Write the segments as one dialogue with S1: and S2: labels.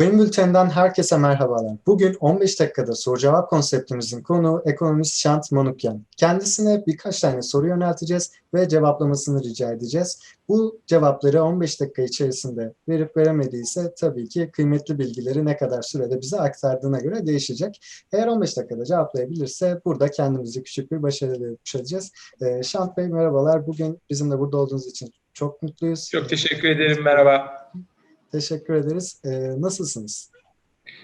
S1: Coin Bülten'den herkese merhabalar. Bugün 15 dakikada soru cevap konseptimizin konuğu ekonomist Şant Manukyan. Kendisine birkaç tane soru yönelteceğiz ve cevaplamasını rica edeceğiz. Bu cevapları 15 dakika içerisinde verip veremediyse tabii ki kıymetli bilgileri ne kadar sürede bize aktardığına göre değişecek. Eğer 15 dakikada cevaplayabilirse burada kendimizi küçük bir başarıyla yapmış olacağız. Ee, Şant Bey merhabalar. Bugün bizimle burada olduğunuz için çok mutluyuz.
S2: Çok teşekkür ederim. Merhaba.
S1: Teşekkür ederiz. Ee, nasılsınız?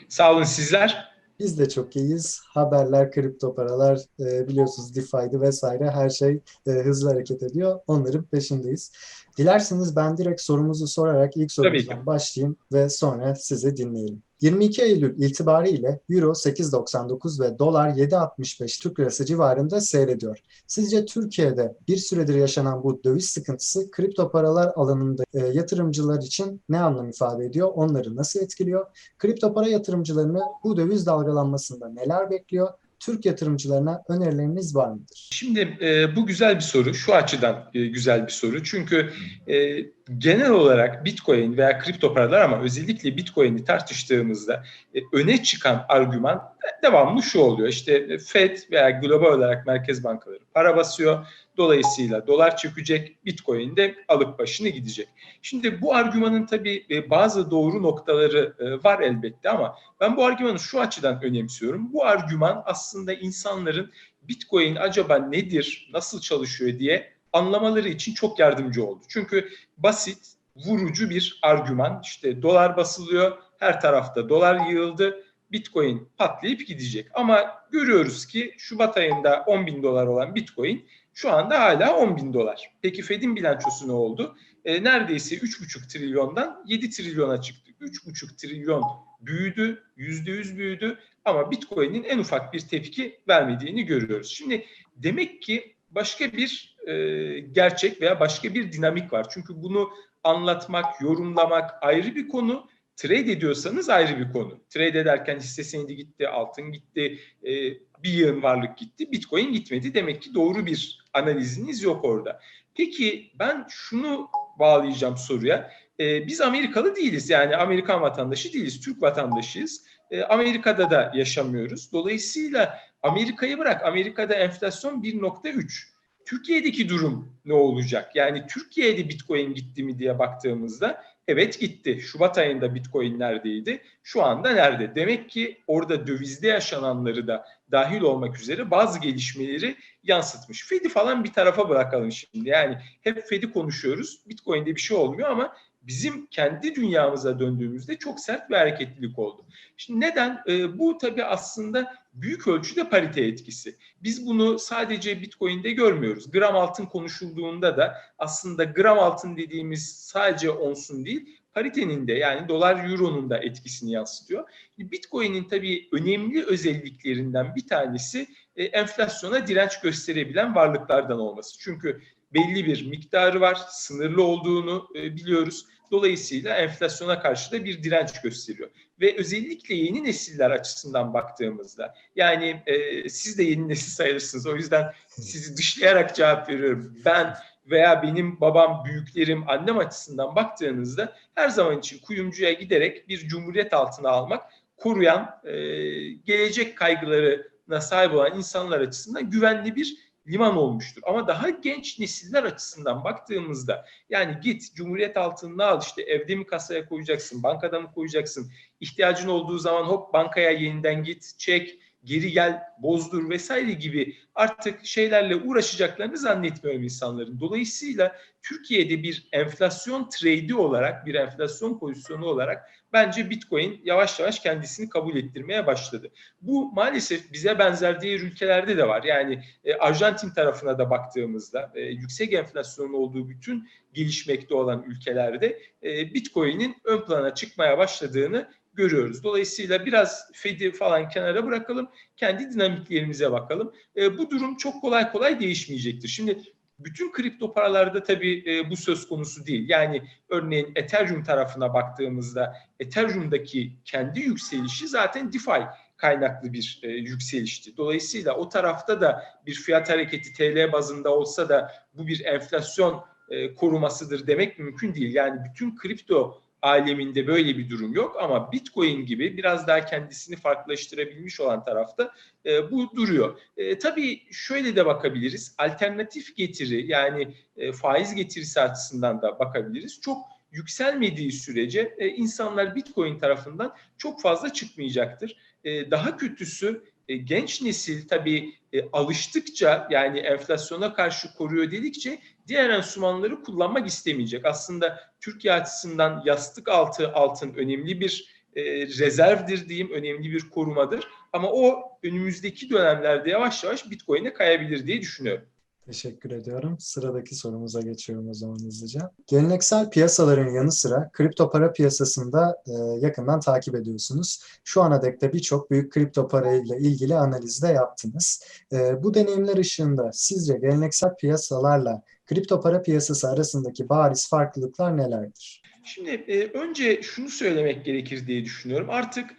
S2: Sağ olun sizler.
S1: Biz de çok iyiyiz. Haberler, kripto paralar, e, biliyorsunuz DeFi'di vesaire her şey e, hızlı hareket ediyor. Onların peşindeyiz. Dilerseniz ben direkt sorumuzu sorarak ilk sorumuzdan başlayayım ve sonra sizi dinleyelim. 22 Eylül itibariyle Euro 8.99 ve Dolar 7.65 Türk Lirası civarında seyrediyor. Sizce Türkiye'de bir süredir yaşanan bu döviz sıkıntısı kripto paralar alanında e, yatırımcılar için ne anlam ifade ediyor? Onları nasıl etkiliyor? Kripto para yatırımcılarını bu döviz dalgalanmasında neler bekliyor? Türk yatırımcılarına önerileriniz var mıdır?
S2: Şimdi e, bu güzel bir soru. Şu açıdan e, güzel bir soru. Çünkü e, genel olarak Bitcoin veya kripto paralar ama özellikle Bitcoin'i tartıştığımızda e, öne çıkan argüman devamlı şu oluyor. İşte Fed veya global olarak merkez bankaları para basıyor. Dolayısıyla dolar çökecek, Bitcoin de alıp başını gidecek. Şimdi bu argümanın tabii e, bazı doğru noktaları e, var elbette ama ben bu argümanı şu açıdan önemsiyorum. Bu argüman aslında insanların Bitcoin acaba nedir, nasıl çalışıyor diye anlamaları için çok yardımcı oldu. Çünkü basit, vurucu bir argüman. İşte dolar basılıyor, her tarafta dolar yığıldı. Bitcoin patlayıp gidecek. Ama görüyoruz ki Şubat ayında 10 bin dolar olan Bitcoin şu anda hala 10 bin dolar. Peki Fed'in bilançosu ne oldu? E, neredeyse 3,5 trilyondan 7 trilyona çıktı. 3,5 trilyon büyüdü, %100 büyüdü ama Bitcoin'in en ufak bir tepki vermediğini görüyoruz. Şimdi demek ki başka bir e, gerçek veya başka bir dinamik var. Çünkü bunu anlatmak, yorumlamak ayrı bir konu. Trade ediyorsanız ayrı bir konu. Trade ederken hisse senedi gitti, altın gitti, e, bir yığın varlık gitti, Bitcoin gitmedi. Demek ki doğru bir analiziniz yok orada. Peki ben şunu bağlayacağım soruya. E, biz Amerikalı değiliz yani Amerikan vatandaşı değiliz, Türk vatandaşıyız. E, Amerika'da da yaşamıyoruz. Dolayısıyla Amerika'yı bırak, Amerika'da enflasyon 1.3. Türkiye'deki durum ne olacak? Yani Türkiye'de Bitcoin gitti mi diye baktığımızda evet gitti. Şubat ayında Bitcoin neredeydi? Şu anda nerede? Demek ki orada dövizde yaşananları da dahil olmak üzere bazı gelişmeleri yansıtmış. Fed'i falan bir tarafa bırakalım şimdi. Yani hep Fed'i konuşuyoruz. Bitcoin'de bir şey olmuyor ama bizim kendi dünyamıza döndüğümüzde çok sert bir hareketlilik oldu. Şimdi neden? E, bu tabii aslında büyük ölçüde parite etkisi. Biz bunu sadece Bitcoin'de görmüyoruz. Gram altın konuşulduğunda da aslında gram altın dediğimiz sadece onsun değil, paritenin de yani dolar euronun da etkisini yansıtıyor. Bitcoin'in tabii önemli özelliklerinden bir tanesi e, enflasyona direnç gösterebilen varlıklardan olması. Çünkü belli bir miktarı var, sınırlı olduğunu e, biliyoruz. Dolayısıyla enflasyona karşı da bir direnç gösteriyor. Ve özellikle yeni nesiller açısından baktığımızda, yani e, siz de yeni nesil sayılırsınız. O yüzden sizi dışlayarak cevap veriyorum. Ben veya benim babam, büyüklerim, annem açısından baktığınızda her zaman için kuyumcuya giderek bir cumhuriyet altına almak, koruyan, e, gelecek kaygılarına sahip olan insanlar açısından güvenli bir liman olmuştur. Ama daha genç nesiller açısından baktığımızda yani git Cumhuriyet altınını al işte evde mi kasaya koyacaksın, bankada mı koyacaksın, ihtiyacın olduğu zaman hop bankaya yeniden git, çek, geri gel, bozdur vesaire gibi artık şeylerle uğraşacaklarını zannetmiyorum insanların. Dolayısıyla Türkiye'de bir enflasyon trade'i olarak, bir enflasyon pozisyonu olarak bence Bitcoin yavaş yavaş kendisini kabul ettirmeye başladı. Bu maalesef bize benzer diğer ülkelerde de var. Yani e, Arjantin tarafına da baktığımızda e, yüksek enflasyonun olduğu bütün gelişmekte olan ülkelerde e, Bitcoin'in ön plana çıkmaya başladığını görüyoruz. Dolayısıyla biraz Fed'i falan kenara bırakalım, kendi dinamiklerimize bakalım. E, bu durum çok kolay kolay değişmeyecektir. Şimdi bütün kripto paralarda tabii e, bu söz konusu değil. Yani örneğin Ethereum tarafına baktığımızda Ethereum'daki kendi yükselişi zaten DeFi kaynaklı bir e, yükselişti. Dolayısıyla o tarafta da bir fiyat hareketi TL bazında olsa da bu bir enflasyon e, korumasıdır demek mümkün değil. Yani bütün kripto aleminde böyle bir durum yok ama Bitcoin gibi biraz daha kendisini farklılaştırabilmiş olan tarafta e, bu duruyor. E, tabii şöyle de bakabiliriz. Alternatif getiri yani e, faiz getirisi açısından da bakabiliriz. Çok yükselmediği sürece e, insanlar Bitcoin tarafından çok fazla çıkmayacaktır. E, daha kötüsü e, genç nesil tabii e, alıştıkça yani enflasyona karşı koruyor dedikçe diğer enstrümanları kullanmak istemeyecek. Aslında Türkiye açısından yastık altı altın önemli bir e, rezervdir diyeyim, önemli bir korumadır. Ama o önümüzdeki dönemlerde yavaş yavaş Bitcoin'e kayabilir diye düşünüyorum.
S1: Teşekkür ediyorum. Sıradaki sorumuza geçiyorum o zaman hızlıca. Geleneksel piyasaların yanı sıra kripto para piyasasında e, yakından takip ediyorsunuz. Şu ana dek de birçok büyük kripto para ile ilgili analiz de yaptınız. E, bu deneyimler ışığında sizce geleneksel piyasalarla kripto para piyasası arasındaki bariz farklılıklar nelerdir?
S2: Şimdi e, önce şunu söylemek gerekir diye düşünüyorum. Artık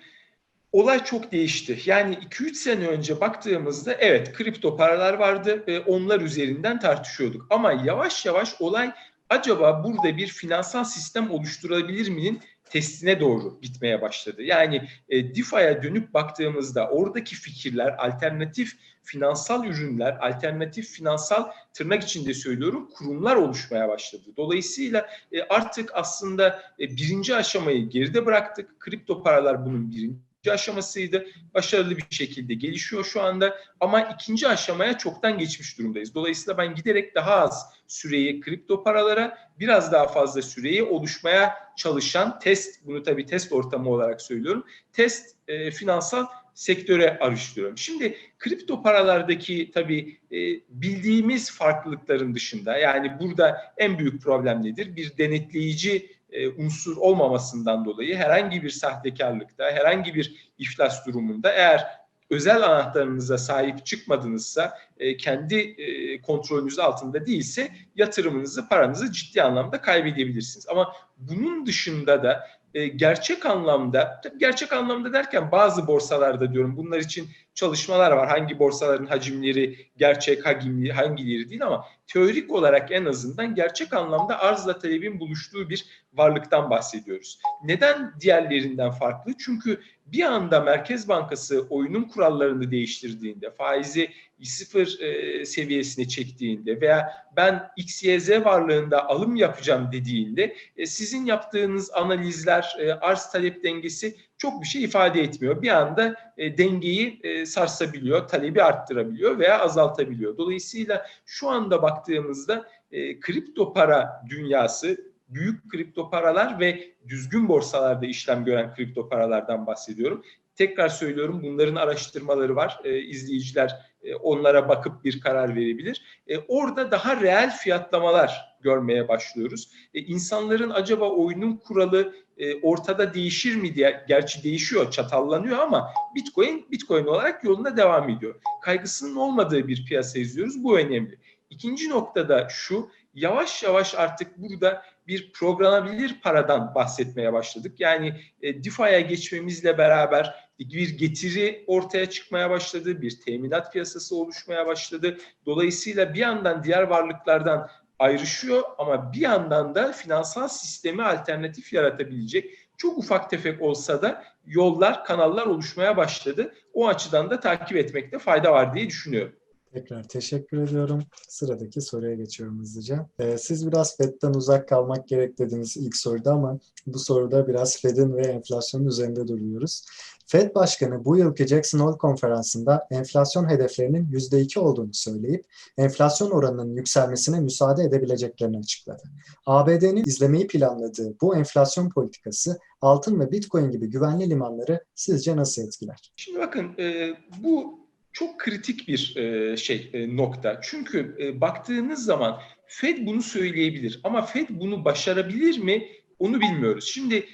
S2: olay çok değişti. Yani 2-3 sene önce baktığımızda evet kripto paralar vardı. E, onlar üzerinden tartışıyorduk. Ama yavaş yavaş olay acaba burada bir finansal sistem oluşturabilir miyim testine doğru gitmeye başladı. Yani e, DeFi'ye dönüp baktığımızda oradaki fikirler, alternatif finansal ürünler, alternatif finansal tırnak içinde söylüyorum kurumlar oluşmaya başladı. Dolayısıyla e, artık aslında e, birinci aşamayı geride bıraktık. Kripto paralar bunun birinci aşamasıydı. Başarılı bir şekilde gelişiyor şu anda ama ikinci aşamaya çoktan geçmiş durumdayız. Dolayısıyla ben giderek daha az süreyi kripto paralara, biraz daha fazla süreyi oluşmaya çalışan test, bunu tabii test ortamı olarak söylüyorum, test e, finansal sektöre araştırıyorum. Şimdi kripto paralardaki tabii e, bildiğimiz farklılıkların dışında yani burada en büyük problem nedir? Bir denetleyici e, unsur olmamasından dolayı herhangi bir sahtekarlıkta, herhangi bir iflas durumunda eğer özel anahtarınıza sahip çıkmadınızsa, e, kendi e, kontrolünüz altında değilse yatırımınızı, paranızı ciddi anlamda kaybedebilirsiniz. Ama bunun dışında da e, gerçek anlamda, gerçek anlamda derken bazı borsalarda diyorum bunlar için çalışmalar var. Hangi borsaların hacimleri gerçek hacimli, hangileri değil ama teorik olarak en azından gerçek anlamda arzla talebin buluştuğu bir varlıktan bahsediyoruz. Neden diğerlerinden farklı? Çünkü bir anda Merkez Bankası oyunun kurallarını değiştirdiğinde, faizi sıfır e, seviyesine çektiğinde veya ben XYZ varlığında alım yapacağım dediğinde e, sizin yaptığınız analizler, e, arz talep dengesi çok bir şey ifade etmiyor. Bir anda e, dengeyi e, sarsabiliyor, talebi arttırabiliyor veya azaltabiliyor. Dolayısıyla şu anda baktığımızda e, kripto para dünyası büyük kripto paralar ve düzgün borsalarda işlem gören kripto paralardan bahsediyorum. Tekrar söylüyorum bunların araştırmaları var. E, izleyiciler e, onlara bakıp bir karar verebilir. E, orada daha reel fiyatlamalar görmeye başlıyoruz. E, insanların acaba oyunun kuralı e, ortada değişir mi diye, gerçi değişiyor, çatallanıyor ama Bitcoin Bitcoin olarak yoluna devam ediyor. Kaygısının olmadığı bir piyasa izliyoruz. Bu önemli. İkinci noktada şu, yavaş yavaş artık burada bir programlanabilir paradan bahsetmeye başladık. Yani e, DeFi'ye geçmemizle beraber bir getiri ortaya çıkmaya başladı, bir teminat piyasası oluşmaya başladı. Dolayısıyla bir yandan diğer varlıklardan ayrışıyor ama bir yandan da finansal sistemi alternatif yaratabilecek çok ufak tefek olsa da yollar, kanallar oluşmaya başladı. O açıdan da takip etmekte fayda var diye düşünüyorum.
S1: Tekrar teşekkür ediyorum. Sıradaki soruya geçiyorum hızlıca. Ee, siz biraz FED'den uzak kalmak gerek dediniz ilk soruda ama bu soruda biraz FED'in ve enflasyonun üzerinde duruyoruz. Fed Başkanı bu yılki Jackson Hole konferansında enflasyon hedeflerinin %2 olduğunu söyleyip enflasyon oranının yükselmesine müsaade edebileceklerini açıkladı. ABD'nin izlemeyi planladığı bu enflasyon politikası altın ve bitcoin gibi güvenli limanları sizce nasıl etkiler?
S2: Şimdi bakın e, bu çok kritik bir e, şey e, nokta. Çünkü e, baktığınız zaman Fed bunu söyleyebilir ama Fed bunu başarabilir mi onu bilmiyoruz. Şimdi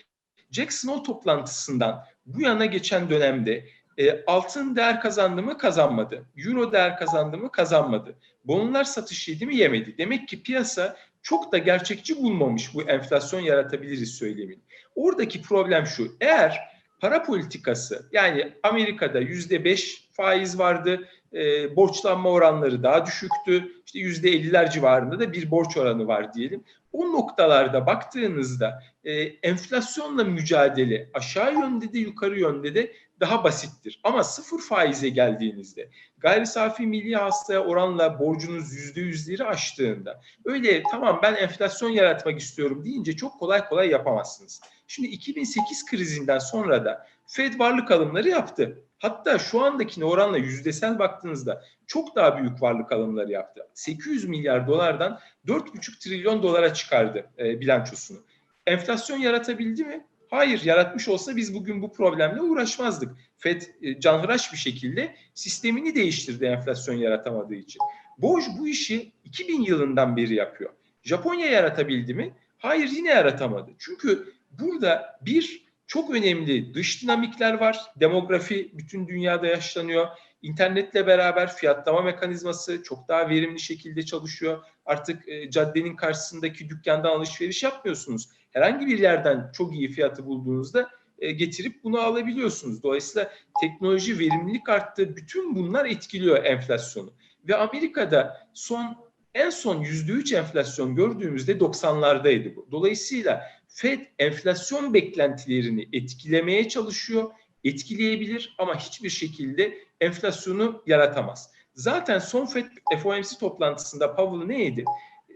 S2: Jackson Hole toplantısından bu yana geçen dönemde e, altın değer kazandı mı kazanmadı. Euro değer kazandı mı kazanmadı. Bonlar satış yedi mi yemedi. Demek ki piyasa çok da gerçekçi bulmamış bu enflasyon yaratabiliriz söylemini. Oradaki problem şu. Eğer para politikası yani Amerika'da yüzde beş faiz vardı. e, borçlanma oranları daha düşüktü. İşte yüzde 50'ler civarında da bir borç oranı var diyelim. O noktalarda baktığınızda e, enflasyonla mücadele aşağı yönde de yukarı yönde de daha basittir. Ama sıfır faize geldiğinizde gayri safi milli hastaya oranla borcunuz yüzde yüzleri aştığında öyle tamam ben enflasyon yaratmak istiyorum deyince çok kolay kolay yapamazsınız. Şimdi 2008 krizinden sonra da Fed varlık alımları yaptı. Hatta şu andakine oranla yüzdesel baktığınızda çok daha büyük varlık alımları yaptı. 800 milyar dolardan 4,5 trilyon dolara çıkardı e, bilançosunu. Enflasyon yaratabildi mi? Hayır, yaratmış olsa biz bugün bu problemle uğraşmazdık. FED e, canhıraş bir şekilde sistemini değiştirdi enflasyon yaratamadığı için. Boş bu işi 2000 yılından beri yapıyor. Japonya yaratabildi mi? Hayır, yine yaratamadı. Çünkü burada bir çok önemli dış dinamikler var. Demografi bütün dünyada yaşlanıyor. İnternetle beraber fiyatlama mekanizması çok daha verimli şekilde çalışıyor. Artık e, caddenin karşısındaki dükkandan alışveriş yapmıyorsunuz. Herhangi bir yerden çok iyi fiyatı bulduğunuzda e, getirip bunu alabiliyorsunuz. Dolayısıyla teknoloji verimlilik arttı. Bütün bunlar etkiliyor enflasyonu. Ve Amerika'da son en son %3 enflasyon gördüğümüzde 90'lardaydı bu. Dolayısıyla Fed enflasyon beklentilerini etkilemeye çalışıyor, etkileyebilir ama hiçbir şekilde enflasyonu yaratamaz. Zaten son Fed FOMC toplantısında Powell neydi?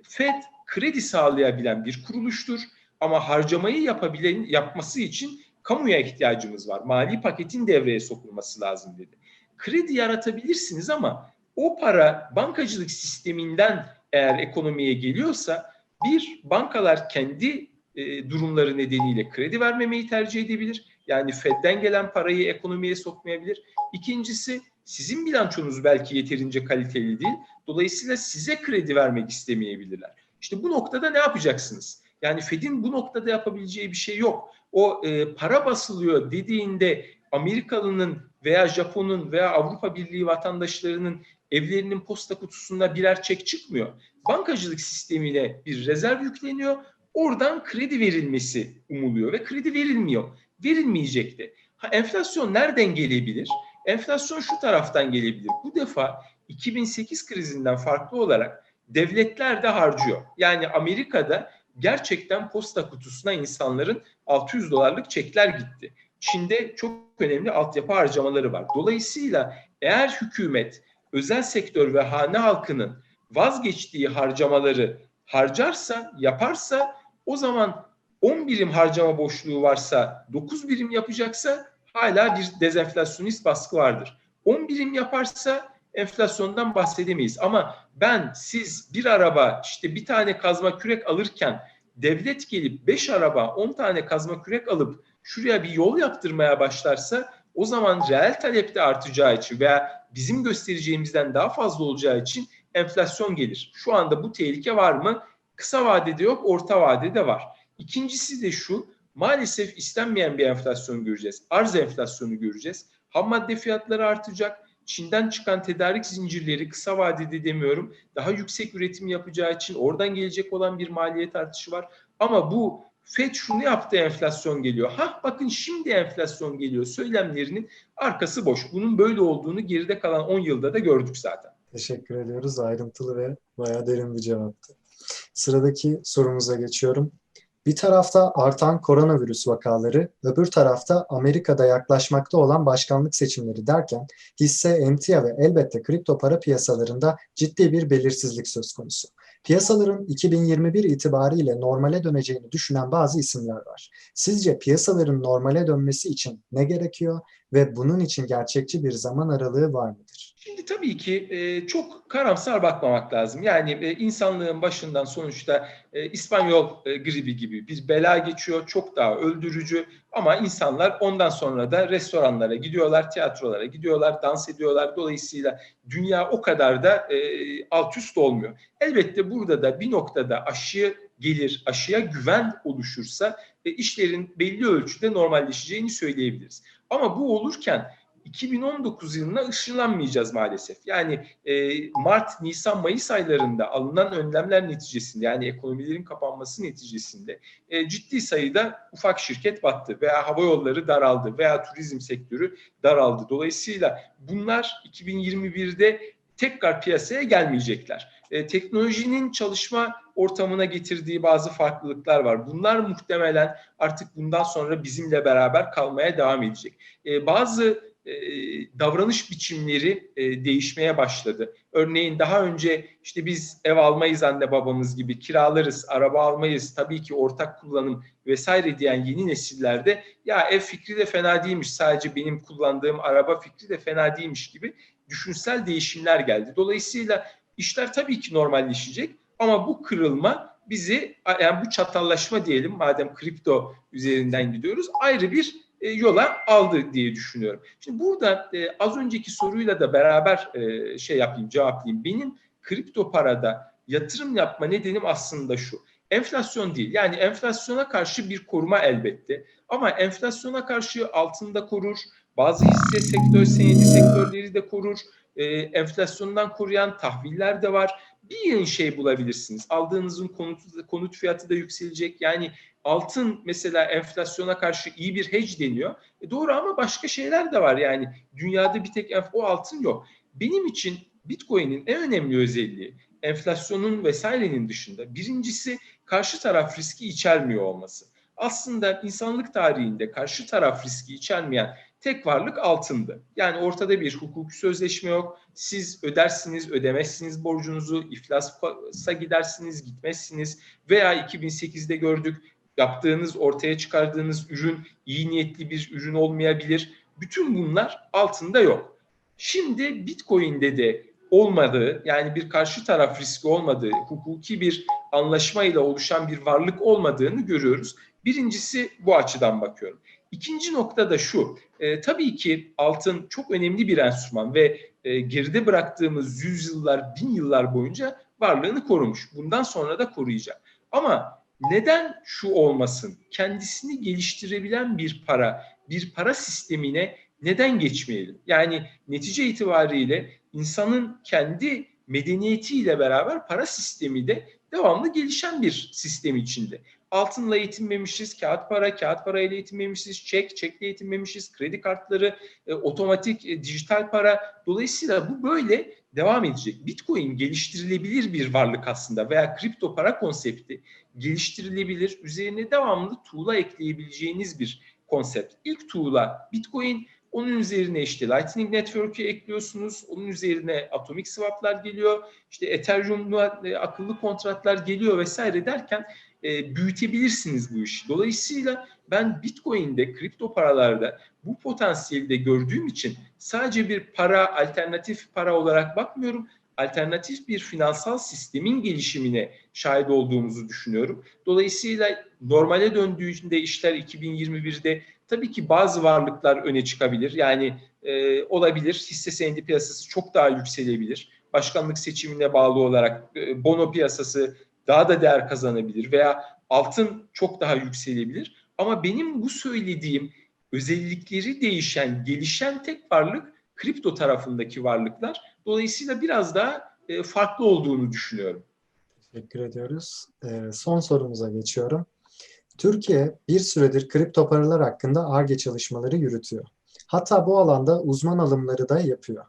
S2: Fed kredi sağlayabilen bir kuruluştur ama harcamayı yapabilen yapması için kamuya ihtiyacımız var. Mali paketin devreye sokulması lazım dedi. Kredi yaratabilirsiniz ama o para bankacılık sisteminden eğer ekonomiye geliyorsa bir bankalar kendi e, durumları nedeniyle kredi vermemeyi tercih edebilir. Yani Fed'den gelen parayı ekonomiye sokmayabilir. İkincisi sizin bilançonuz belki yeterince kaliteli değil. Dolayısıyla size kredi vermek istemeyebilirler. İşte bu noktada ne yapacaksınız? Yani Fed'in bu noktada yapabileceği bir şey yok. O e, para basılıyor dediğinde Amerikalı'nın veya Japon'un veya Avrupa Birliği vatandaşlarının evlerinin posta kutusunda birer çek çıkmıyor. Bankacılık sistemine bir rezerv yükleniyor. Oradan kredi verilmesi umuluyor ve kredi verilmiyor. Verilmeyecek de. Ha, enflasyon nereden gelebilir? Enflasyon şu taraftan gelebilir. Bu defa 2008 krizinden farklı olarak devletler de harcıyor. Yani Amerika'da gerçekten posta kutusuna insanların 600 dolarlık çekler gitti. Çin'de çok önemli altyapı harcamaları var. Dolayısıyla eğer hükümet özel sektör ve hane halkının vazgeçtiği harcamaları harcarsa, yaparsa o zaman 10 birim harcama boşluğu varsa 9 birim yapacaksa hala bir dezenflasyonist baskı vardır. 10 birim yaparsa enflasyondan bahsedemeyiz. Ama ben siz bir araba işte bir tane kazma kürek alırken devlet gelip 5 araba 10 tane kazma kürek alıp şuraya bir yol yaptırmaya başlarsa o zaman reel talep de artacağı için veya bizim göstereceğimizden daha fazla olacağı için enflasyon gelir. Şu anda bu tehlike var mı? Kısa vadede yok, orta vadede var. İkincisi de şu, maalesef istenmeyen bir enflasyon göreceğiz. Arz enflasyonu göreceğiz. Ham madde fiyatları artacak. Çin'den çıkan tedarik zincirleri kısa vadede demiyorum daha yüksek üretim yapacağı için oradan gelecek olan bir maliyet artışı var. Ama bu FED şunu yaptı enflasyon geliyor. Ha bakın şimdi enflasyon geliyor söylemlerinin arkası boş. Bunun böyle olduğunu geride kalan 10 yılda da gördük zaten.
S1: Teşekkür ediyoruz. Ayrıntılı ve bayağı derin bir cevaptı. Sıradaki sorumuza geçiyorum. Bir tarafta artan koronavirüs vakaları, öbür tarafta Amerika'da yaklaşmakta olan başkanlık seçimleri derken hisse, emtia ve elbette kripto para piyasalarında ciddi bir belirsizlik söz konusu. Piyasaların 2021 itibariyle normale döneceğini düşünen bazı isimler var. Sizce piyasaların normale dönmesi için ne gerekiyor ve bunun için gerçekçi bir zaman aralığı var mıdır?
S2: Şimdi tabii ki e, çok karamsar bakmamak lazım. Yani e, insanlığın başından sonuçta e, İspanyol gribi gibi bir bela geçiyor. Çok daha öldürücü ama insanlar ondan sonra da restoranlara gidiyorlar, tiyatrolara gidiyorlar, dans ediyorlar. Dolayısıyla dünya o kadar da alt üst olmuyor. Elbette burada da bir noktada aşıya gelir, aşıya güven oluşursa işlerin belli ölçüde normalleşeceğini söyleyebiliriz. Ama bu olurken 2019 yılına ışınlanmayacağız maalesef. Yani e, Mart, Nisan, Mayıs aylarında alınan önlemler neticesinde yani ekonomilerin kapanması neticesinde e, ciddi sayıda ufak şirket battı veya hava yolları daraldı veya turizm sektörü daraldı. Dolayısıyla bunlar 2021'de tekrar piyasaya gelmeyecekler. E, teknolojinin çalışma ortamına getirdiği bazı farklılıklar var. Bunlar muhtemelen artık bundan sonra bizimle beraber kalmaya devam edecek. E, bazı e, davranış biçimleri e, değişmeye başladı. Örneğin daha önce işte biz ev almayız anne babamız gibi kiralarız, araba almayız, tabii ki ortak kullanım vesaire diyen yeni nesillerde ya ev fikri de fena değilmiş, sadece benim kullandığım araba fikri de fena değilmiş gibi düşünsel değişimler geldi. Dolayısıyla işler tabii ki normalleşecek ama bu kırılma bizi yani bu çatallaşma diyelim madem kripto üzerinden gidiyoruz ayrı bir e, yola aldı diye düşünüyorum. Şimdi burada e, az önceki soruyla da beraber e, şey yapayım cevaplayayım. Benim kripto parada yatırım yapma nedenim aslında şu. Enflasyon değil. Yani enflasyona karşı bir koruma elbette. Ama enflasyona karşı altında korur. Bazı hisse sektör, senedi sektörleri de korur. E, enflasyondan koruyan tahviller de var. Bir yeni şey bulabilirsiniz. Aldığınızın konut, konut fiyatı da yükselecek. Yani altın mesela enflasyona karşı iyi bir hedge deniyor. E doğru ama başka şeyler de var yani. Dünyada bir tek o altın yok. Benim için Bitcoin'in en önemli özelliği enflasyonun vesairenin dışında birincisi karşı taraf riski içermiyor olması. Aslında insanlık tarihinde karşı taraf riski içermeyen tek varlık altındı. Yani ortada bir hukuki sözleşme yok. Siz ödersiniz, ödemezsiniz borcunuzu, iflasa gidersiniz, gitmezsiniz veya 2008'de gördük yaptığınız, ortaya çıkardığınız ürün iyi niyetli bir ürün olmayabilir. Bütün bunlar altında yok. Şimdi Bitcoin'de de olmadığı yani bir karşı taraf riski olmadığı, hukuki bir anlaşmayla oluşan bir varlık olmadığını görüyoruz. Birincisi bu açıdan bakıyorum. İkinci nokta da şu. E, tabii ki altın çok önemli bir enstrüman ve e, geride bıraktığımız yüzyıllar, bin yıllar boyunca varlığını korumuş. Bundan sonra da koruyacak. Ama neden şu olmasın? Kendisini geliştirebilen bir para, bir para sistemine neden geçmeyelim? Yani netice itibariyle insanın kendi medeniyetiyle beraber para sistemi de devamlı gelişen bir sistem içinde. Altınla eğitimlemişiz, kağıt para, kağıt parayla eğitimlemişiz, çek, çekle eğitimlemişiz, kredi kartları, e, otomatik e, dijital para. Dolayısıyla bu böyle devam edecek. Bitcoin geliştirilebilir bir varlık aslında veya kripto para konsepti geliştirilebilir. Üzerine devamlı tuğla ekleyebileceğiniz bir konsept. İlk tuğla Bitcoin, onun üzerine işte Lightning Network'ü ekliyorsunuz. Onun üzerine atomik swaplar geliyor. İşte Ethereum'la e, akıllı kontratlar geliyor vesaire derken e, büyütebilirsiniz bu işi. Dolayısıyla ben Bitcoin'de, kripto paralarda bu potansiyeli de gördüğüm için sadece bir para, alternatif para olarak bakmıyorum. Alternatif bir finansal sistemin gelişimine şahit olduğumuzu düşünüyorum. Dolayısıyla normale döndüğünde işler 2021'de tabii ki bazı varlıklar öne çıkabilir. Yani e, olabilir hisse senedi piyasası çok daha yükselebilir. Başkanlık seçimine bağlı olarak e, bono piyasası daha da değer kazanabilir veya altın çok daha yükselebilir. Ama benim bu söylediğim özellikleri değişen, gelişen tek varlık kripto tarafındaki varlıklar. Dolayısıyla biraz daha e, farklı olduğunu düşünüyorum.
S1: Teşekkür ediyoruz. E, son sorumuza geçiyorum. Türkiye bir süredir kripto paralar hakkında ARGE çalışmaları yürütüyor. Hatta bu alanda uzman alımları da yapıyor.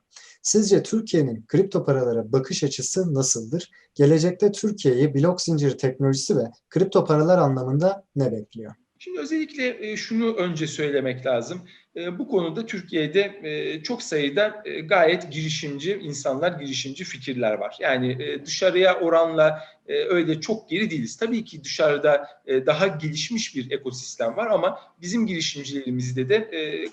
S1: Sizce Türkiye'nin kripto paralara bakış açısı nasıldır? Gelecekte Türkiye'yi blok zinciri teknolojisi ve kripto paralar anlamında ne bekliyor?
S2: Şimdi özellikle e, şunu önce söylemek lazım. E, bu konuda Türkiye'de e, çok sayıda gayet girişimci insanlar, girişimci fikirler var. Yani dışarıya oranla öyle çok geri değiliz. Tabii ki dışarıda daha gelişmiş bir ekosistem var ama bizim girişimcilerimizde de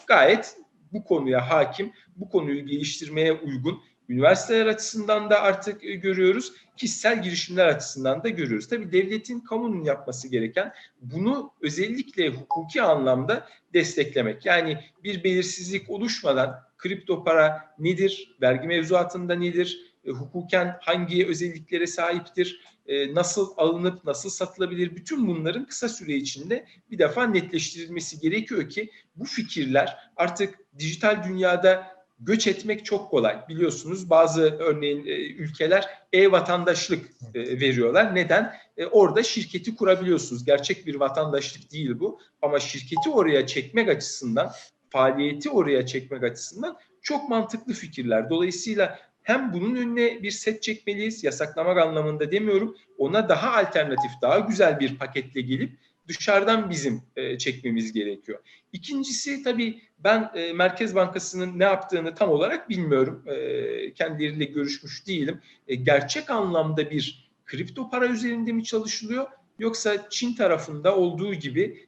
S2: gayet bu konuya hakim, bu konuyu geliştirmeye uygun üniversiteler açısından da artık e, görüyoruz, kişisel girişimler açısından da görüyoruz. Tabii devletin, kamunun yapması gereken bunu özellikle hukuki anlamda desteklemek. Yani bir belirsizlik oluşmadan kripto para nedir, vergi mevzuatında nedir, e, hukuken hangi özelliklere sahiptir, e, nasıl alınıp nasıl satılabilir bütün bunların kısa süre içinde bir defa netleştirilmesi gerekiyor ki bu fikirler artık dijital dünyada göç etmek çok kolay. Biliyorsunuz bazı örneğin e, ülkeler e-vatandaşlık veriyorlar. Neden? Orada şirketi kurabiliyorsunuz. Gerçek bir vatandaşlık değil bu ama şirketi oraya çekmek açısından, faaliyeti oraya çekmek açısından çok mantıklı fikirler. Dolayısıyla hem bunun önüne bir set çekmeliyiz, yasaklamak anlamında demiyorum. Ona daha alternatif, daha güzel bir paketle gelip dışarıdan bizim e, çekmemiz gerekiyor. İkincisi tabii ben e, Merkez Bankası'nın ne yaptığını tam olarak bilmiyorum. E, kendileriyle görüşmüş değilim. Gerçek anlamda bir kripto para üzerinde mi çalışılıyor? Yoksa Çin tarafında olduğu gibi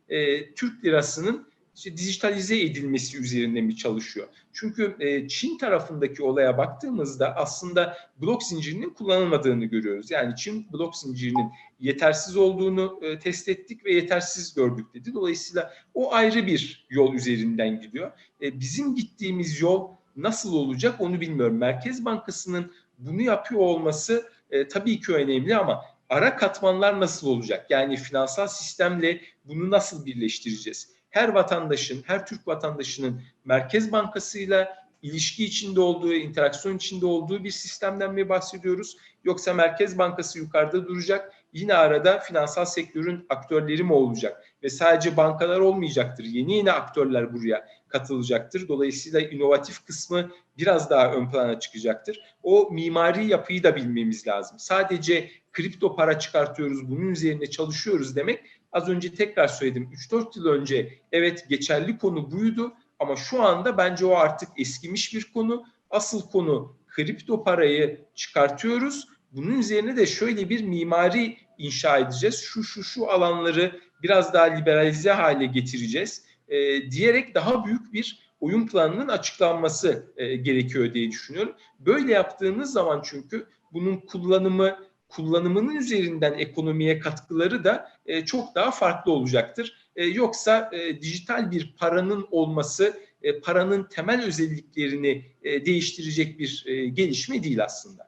S2: Türk lirasının işte dijitalize edilmesi üzerinde mi çalışıyor? Çünkü e, Çin tarafındaki olaya baktığımızda aslında blok zincirinin kullanılmadığını görüyoruz. Yani Çin blok zincirinin yetersiz olduğunu e, test ettik ve yetersiz gördük dedi. Dolayısıyla o ayrı bir yol üzerinden gidiyor. E, bizim gittiğimiz yol nasıl olacak onu bilmiyorum. Merkez Bankası'nın bunu yapıyor olması e, tabii ki önemli ama ara katmanlar nasıl olacak? Yani finansal sistemle bunu nasıl birleştireceğiz? Her vatandaşın, her Türk vatandaşının Merkez Bankası'yla ilişki içinde olduğu, interaksiyon içinde olduğu bir sistemden mi bahsediyoruz? Yoksa Merkez Bankası yukarıda duracak, yine arada finansal sektörün aktörleri mi olacak? Ve sadece bankalar olmayacaktır. Yeni yeni aktörler buraya katılacaktır. Dolayısıyla inovatif kısmı biraz daha ön plana çıkacaktır. O mimari yapıyı da bilmemiz lazım. Sadece kripto para çıkartıyoruz, bunun üzerine çalışıyoruz demek Az önce tekrar söyledim 3-4 yıl önce evet geçerli konu buydu ama şu anda bence o artık eskimiş bir konu. Asıl konu kripto parayı çıkartıyoruz. Bunun üzerine de şöyle bir mimari inşa edeceğiz. Şu şu şu alanları biraz daha liberalize hale getireceğiz. E, diyerek daha büyük bir oyun planının açıklanması e, gerekiyor diye düşünüyorum. Böyle yaptığınız zaman çünkü bunun kullanımı kullanımının üzerinden ekonomiye katkıları da e, çok daha farklı olacaktır. E, yoksa e, dijital bir paranın olması e, paranın temel özelliklerini e, değiştirecek bir e, gelişme değil aslında.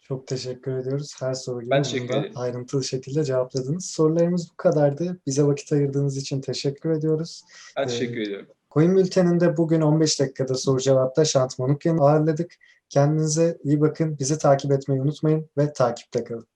S1: Çok teşekkür ediyoruz. Her soru gibi
S2: Ben teşekkür
S1: bunu da
S2: ederim.
S1: ayrıntılı şekilde cevapladınız. Sorularımız bu kadardı. Bize vakit ayırdığınız için teşekkür ediyoruz.
S2: Ben teşekkür
S1: Ee,
S2: ediyorum.
S1: Coin Bülteni'nde bugün 15 dakikada soru cevapta Şant Manukyan'ı ağırladık. Kendinize iyi bakın. Bizi takip etmeyi unutmayın ve takipte kalın.